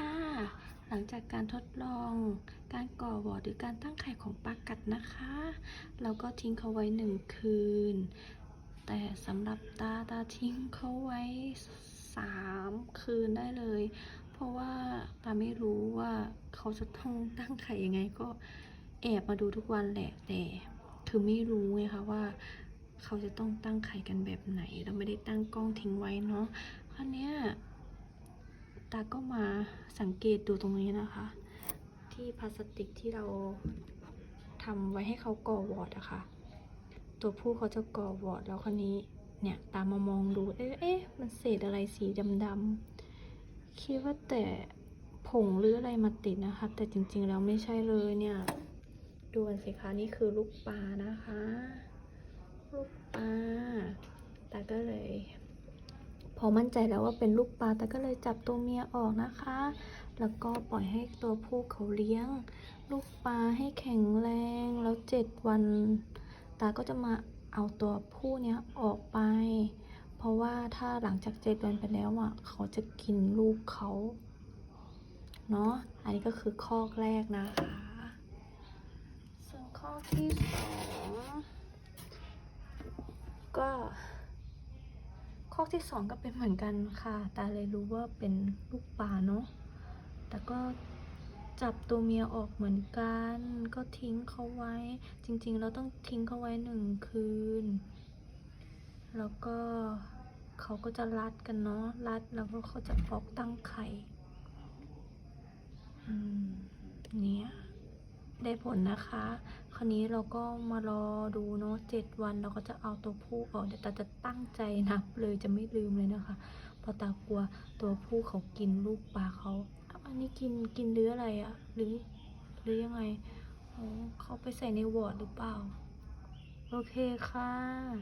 ค่ะ หลังจากการทดลอง การก่อวอร์ดหรือการตั้งไข่ของปลากัดนะคะ เราก็ทิ้งเขาไว้หนึ่งคืน แต่สำหรับตาตาทิ้งเขาไว้สามคืนได้เลย เพราะว่าตาไม่รู้ว่าเขาจะต้องตั้งไข่ยังไงก็แอบมาดูทุกวันแหละแต่คือไม่รู้ไงคะว่าเขาจะต้องตั้งไข่กันแบบไหน เราไม่ได้ตั้งกล้องทิ้งไว้เนาะคราวเนี้ย ตาก็มาสังเกตดูตรงนี้นะคะ ที่พลาสติกที่เราทำไว้ให้เขาก่อวอร์ดอะคะ่ะ ตัวผู้เขาจะก่อวอร์ดแล้วคนนี้เนี่ยตามมามองดูเอ๊ะเอ๊ะมันเศษอะไรสีดำๆคิดว่าแต่ผงหรืออะไรมาติดนะคะ แต่จริงๆแล้วไม่ใช่เลยเนี่ยดูกันสิคะนี่คือลูกปลานะคะ ลูกปลาตาก็เลย พอมั่นใจแล้วว่าเป็นลูกปลาตาก็เลยจับตัวเมียออกนะคะ แล้วก็ปล่อยให้ตัวผู้เขาเลี้ยง ลูกปลาให้แข็งแรงแล้วเจ็ดวันตาก็จะมาเอาตัวผู้เนี้ยออกไป เพราะว่าถ้าหลังจากเจ็ดวันไปแล้วอะเขาจะกินลูกเขาเนาะอันนี้ก็คือข้อแรกนะคะ ส่วนข้อที่สองก็ ข้อที่สองก็เป็นเหมือนกันค่ะ ตาเลยรู้ว่าเป็นลูกปลาเนาะ แต่ก็จับตัวเมียออกเหมือนกัน ก็ทิ้งเขาไว้ จริง ๆ เราต้องทิ้งเขาไว้หนึ่งคืน แล้วก็เขาก็จะรัดกันเนาะ รัดแล้วก็เขาจะออกตั้งไข่ อืม เนี่ย ได้ผลนะคะ คราวนี้เราก็มารอดูเนาะเจ็ดวันเราก็จะเอาตัวผู้ออกเดี๋ยวตาจะตั้งใจนับเลยจะไม่ลืมเลยนะคะเพราะตากลัวตัวผู้เขากินลูกปลาเขาอันนี้กินกินหรืออะไรอะหรือหรือยังไงเขาไปใส่ในวอร์ดหรือเปล่า โอเคค่ะ